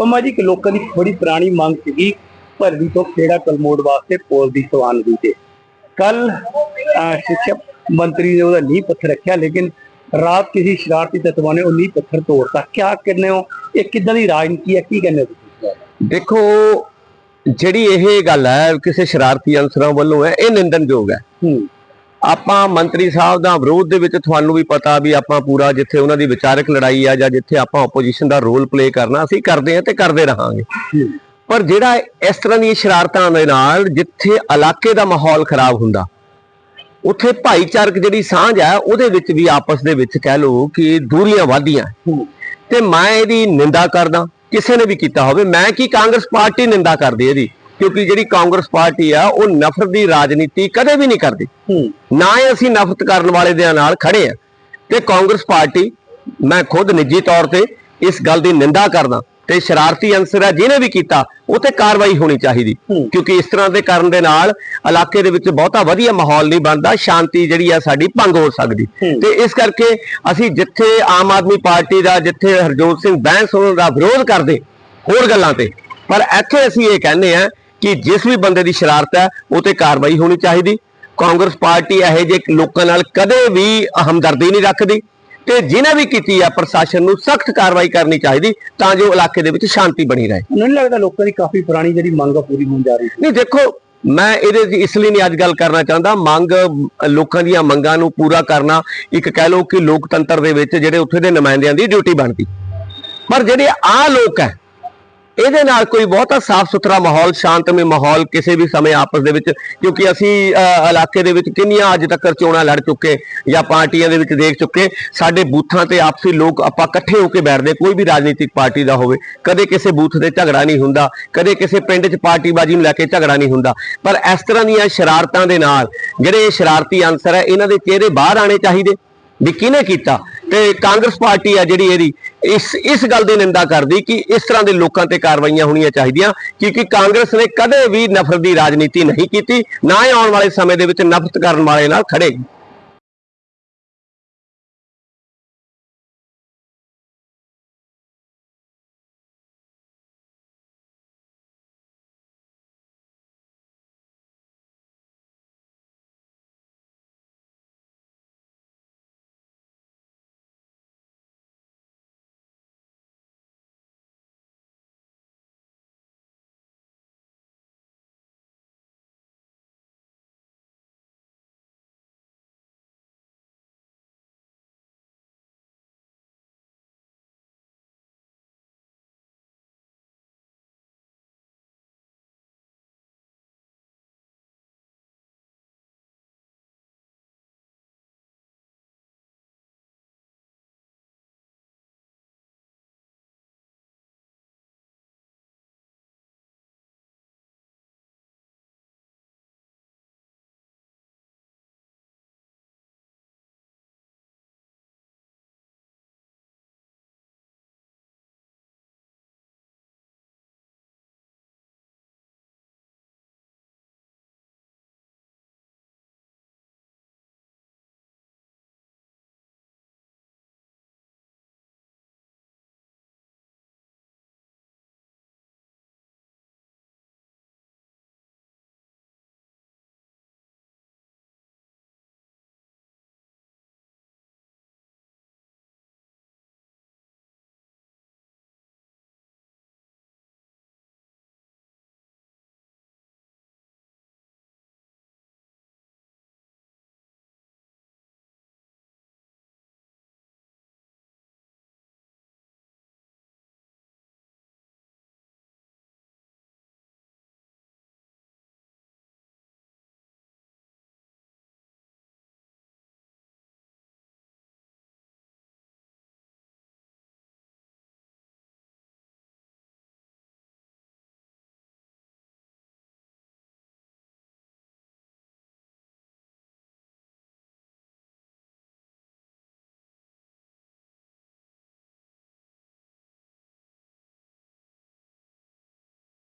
ਮਮਾ ਜੀ ਕਿ ਲੋਕਾਂ ਦੀ ਬੜੀ ਪੁਰਾਣੀ ਮੰਗ ਸੀਗੀ ਭਰਵੀ ਤੋਂ ਖੇੜਾ ਕਲਮੋੜ ਵਾਸਤੇ ਪੁਲ ਦੀ ਸਵਾਨ ਦੀ ਤੇ। ਕੱਲ ਸਿੱਖਿਆ ਮੰਤਰੀ ਨੇ ਉਹਦਾ ਨੀਂਹ ਪੱਥਰ ਰੱਖਿਆ ਲੇਕਿਨ ਰਾਤ ਕਿਸੇ ਸ਼ਰਾਰਤੀ ਤੱਤਵਾਂ ਨੇ ਉਹ ਨੀਂਹ ਪੱਥਰ ਤੋੜਤਾ। ਕਿਆ ਕਹਿੰਦੇ ਹੋ? ਇਹ ਕਿੱਦਾਂ ਦੀ ਰਾਜਨੀਤੀ ਹੈ? ਕੀ ਕਹਿੰਦੇ ਹੋ ਤੁਸੀਂ? ਦੇਖੋ ਜਿਹੜੀ ਇਹ ਗੱਲ ਹੈ ਕਿਸੇ ਸ਼ਰਾਰਤੀ ਅਨਸਰਾਂ ਵੱਲੋਂ ਹੈ ਇਹ ਨਿੰਦਨਯੋਗ ਹੈ। ਹੂੰ। ਆਪਾਂ ਮੰਤਰੀ ਸਾਹਿਬ ਦਾ ਵਿਰੋਧ ਦੇ ਵਿੱਚ ਤੁਹਾਨੂੰ ਵੀ ਪਤਾ ਵੀ ਆਪਾਂ ਪੂਰਾ ਜਿੱਥੇ ਉਹਨਾਂ ਦੀ ਵਿਚਾਰਕ ਲੜਾਈ ਆ ਜਾਂ ਜਿੱਥੇ ਆਪਾਂ ਆਪੋਜੀਸ਼ਨ ਦਾ ਰੋਲ ਪਲੇ ਕਰਨਾ, ਅਸੀਂ ਕਰਦੇ ਹਾਂ ਤੇ ਕਰਦੇ ਰਹਾਂਗੇ। ਪਰ ਜਿਹੜਾ ਇਸ ਤਰ੍ਹਾਂ ਦੀਆਂ ਸ਼ਰਾਰਤਾਂ ਦੇ ਨਾਲ ਜਿੱਥੇ ਇਲਾਕੇ ਦਾ ਮਾਹੌਲ ਖਰਾਬ ਹੁੰਦਾ, ਉੱਥੇ ਭਾਈਚਾਰਕ ਜਿਹੜੀ ਸਾਂਝ ਹੈ ਉਹਦੇ ਵਿੱਚ ਵੀ ਆਪਸ ਦੇ ਵਿੱਚ ਕਹਿ ਲਓ ਕਿ ਦੂਰੀਆਂ ਵਾਧੀਆਂ। ਹੂੰ ਤੇ ਮੈਂ ਇਹਦੀ ਨਿੰਦਾ ਕਰਦਾ, ਕਿਸੇ ਨੇ ਵੀ ਕੀਤਾ ਹੋਵੇ, ਮੈਂ ਕੀ ਕਾਂਗਰਸ ਪਾਰਟੀ ਨਿੰਦਾ ਕਰਦੀ ਇਹਦੀ? ਕਿਉਂਕਿ ਜਿਹੜੀ ਕਾਂਗਰਸ ਪਾਰਟੀ ਆ ਉਹ ਨਫ਼ਰਤ ਦੀ ਰਾਜਨੀਤੀ ਕਦੇ ਵੀ ਨਹੀਂ ਕਰਦੀ। ਨਾ ਹੀ ਅਸੀਂ ਨਫ਼ਰਤ ਕਰਨ ਵਾਲੇ ਦੇ ਨਾਲ ਖੜੇ ਆ। ਤੇ ਕਾਂਗਰਸ ਪਾਰਟੀ ਮੈਂ ਖੁਦ ਨਿੱਜੀ ਤੌਰ ਤੇ ਇਸ ਗੱਲ ਦੀ ਨਿੰਦਾ ਕਰਦਾ ਤੇ ਸ਼ਰਾਰਤੀ ਅੰਸਰ ਹੈ ਜਿਹਨੇ ਵੀ ਕੀਤਾ ਉਹ ਤੇ ਕਾਰਵਾਈ ਹੋਣੀ ਚਾਹੀਦੀ। ਕਿਉਂਕਿ ਇਸ ਤਰ੍ਹਾਂ ਦੇ ਕਰਨ ਦੇ ਨਾਲ ਇਲਾਕੇ ਦੇ ਵਿੱਚ ਬਹੁਤਾ ਵਧੀਆ ਮਾਹੌਲ ਨਹੀਂ ਬਣਦਾ ਸ਼ਾਂਤੀ ਜਿਹੜੀ ਆ ਸਾਡੀ ਭੰਗ ਹੋ ਸਕਦੀ। ਤੇ ਇਸ ਕਰਕੇ ਅਸੀਂ ਜਿੱਥੇ ਆਮ ਆਦਮੀ ਪਾਰਟੀ ਦਾ ਜਿੱਥੇ ਹਰਜੋਤ ਸਿੰਘ ਬੈਂਸ ਉਹਨਾਂ ਦਾ ਵਿਰੋਧ ਕਰਦੇ ਹੋਰ ਗੱਲਾਂ ਤੇ। ਪਰ ਇੱਥੇ ਅਸੀਂ ਇਹ ਕਹਿੰਦੇ ਆ ਕਿ ਜਿਸ ਵੀ ਬੰਦੇ ਦੀ ਸ਼ਰਾਰਤ ਹੈ ਉਹ ਤੇ ਕਾਰਵਾਈ ਹੋਣੀ ਚਾਹੀਦੀ। ਕਾਂਗਰਸ ਪਾਰਟੀ ਇਹੋ ਜਿਹੇ ਲੋਕਾਂ ਨਾਲ ਕਦੇ ਵੀ ਹਮਦਰਦੀ ਨਹੀਂ ਰੱਖਦੀ ਤੇ ਜਿਹਨੇ ਵੀ ਕੀਤੀ ਆ ਪ੍ਰਸ਼ਾਸਨ ਨੂੰ ਸਖਤ ਕਾਰਵਾਈ ਕਰਨੀ ਚਾਹੀਦੀ ਤਾਂ ਜੋ ਇਲਾਕੇ ਦੇ ਵਿੱਚ ਸ਼ਾਂਤੀ ਬਣੀ ਰਹੇ। ਮੈਨੂੰ ਲੱਗਦਾ ਲੋਕਾਂ ਦੀ ਕਾਫੀ ਪੁਰਾਣੀ ਜਿਹੜੀ ਮੰਗ ਆ ਪੂਰੀ ਹੋਣ ਜਾ ਰਹੀ ਸੀ। ਨਹੀਂ ਦੇਖੋ ਮੈਂ ਇਹਦੇ 'ਚ ਇਸ ਲਈ ਨਹੀਂ ਅੱਜ ਗੱਲ ਕਰਨਾ ਚਾਹੁੰਦਾ। ਮੰਗ ਲੋਕਾਂ ਦੀਆਂ ਮੰਗਾਂ ਨੂੰ ਪੂਰਾ ਕਰਨਾ ਇੱਕ ਕਹਿ ਲਓ ਕਿ ਲੋਕਤੰਤਰ ਦੇ ਵਿੱਚ ਜਿਹੜੇ ਉੱਥੇ ਦੇ ਨੁਮਾਇੰਦਿਆਂ ਦੀ ਡਿਊਟੀ ਬਣਦੀ। ਪਰ ਜਿਹੜੇ ਆ ਲੋਕ ਹੈ ਇਹਦੇ ਨਾਲ ਕੋਈ ਬਹੁਤਾ ਸਾਫ਼ ਸੁਥਰਾ ਮਾਹੌਲ, ਸ਼ਾਂਤਮਈ ਮਾਹੌਲ ਕਿਸੇ ਵੀ ਸਮੇਂ ਆਪਸ ਦੇ ਵਿੱਚ, ਕਿਉਂਕਿ ਅਸੀਂ ਇਲਾਕੇ ਦੇ ਵਿੱਚ ਕਿੰਨੀਆਂ ਅੱਜ ਤੱਕ ਚੋਣਾਂ ਲੜ ਚੁੱਕੇ ਜਾਂ ਪਾਰਟੀਆਂ ਦੇ ਵਿੱਚ ਦੇਖ ਚੁੱਕੇ, ਸਾਡੇ ਬੂਥਾਂ ਤੇ ਆਪਸੀ ਲੋਕ ਆਪਾਂ ਇਕੱਠੇ ਹੋ ਕੇ ਬੈਠਦੇ, ਕੋਈ ਵੀ ਰਾਜਨੀਤਿਕ ਪਾਰਟੀ ਦਾ ਹੋਵੇ, ਕਦੇ ਕਿਸੇ ਬੂਥ ਤੇ ਝਗੜਾ ਨਹੀਂ ਹੁੰਦਾ, ਕਦੇ ਕਿਸੇ ਪਿੰਡ 'ਚ ਪਾਰਟੀਬਾਜ਼ੀ ਨੂੰ ਲੈ ਕੇ ਝਗੜਾ ਨਹੀਂ ਹੁੰਦਾ, ਪਰ ਇਸ ਤਰ੍ਹਾਂ ਦੀਆਂ ਸ਼ਰਾਰਤਾਂ ਦੇ ਨਾਲ, ਜਿਹੜੇ ਸ਼ਰਾਰਤੀ ਅਨਸਰ ਹੈ, ਇਹਨਾਂ ਦੇ ਚਿਹਰੇ ਬਾਹਰ ਆਣੇ ਚਾਹੀਦੇ, ਵੀ ਕਿਹਨੇ ਕੀਤਾ? ਤੇ ਕਾਂਗਰਸ ਪਾਰਟੀ ਆ ਜਿਹੜੀ ਇਹਦੀ, ਇਸ ਇਸ ਗੱਲ ਦੀ ਨਿੰਦਾ ਕਰਦੀ ਕਿ ਇਸ ਤਰ੍ਹਾਂ ਦੇ ਲੋਕਾਂ ਤੇ ਕਾਰਵਾਈਆਂ ਹੋਣੀਆਂ ਚਾਹੀਦੀਆਂ, ਕਿਉਂਕਿ ਕਾਂਗਰਸ ਨੇ ਕਦੇ ਵੀ ਨਫ਼ਰਤ ਦੀ ਰਾਜਨੀਤੀ ਨਹੀਂ ਕੀਤੀ, ਨਾ ਹੀ ਆਉਣ ਵਾਲੇ ਸਮੇਂ ਦੇ ਵਿੱਚ ਨਫ਼ਰਤ ਕਰਨ ਵਾਲੇ ਨਾਲ ਖੜੇਗੀ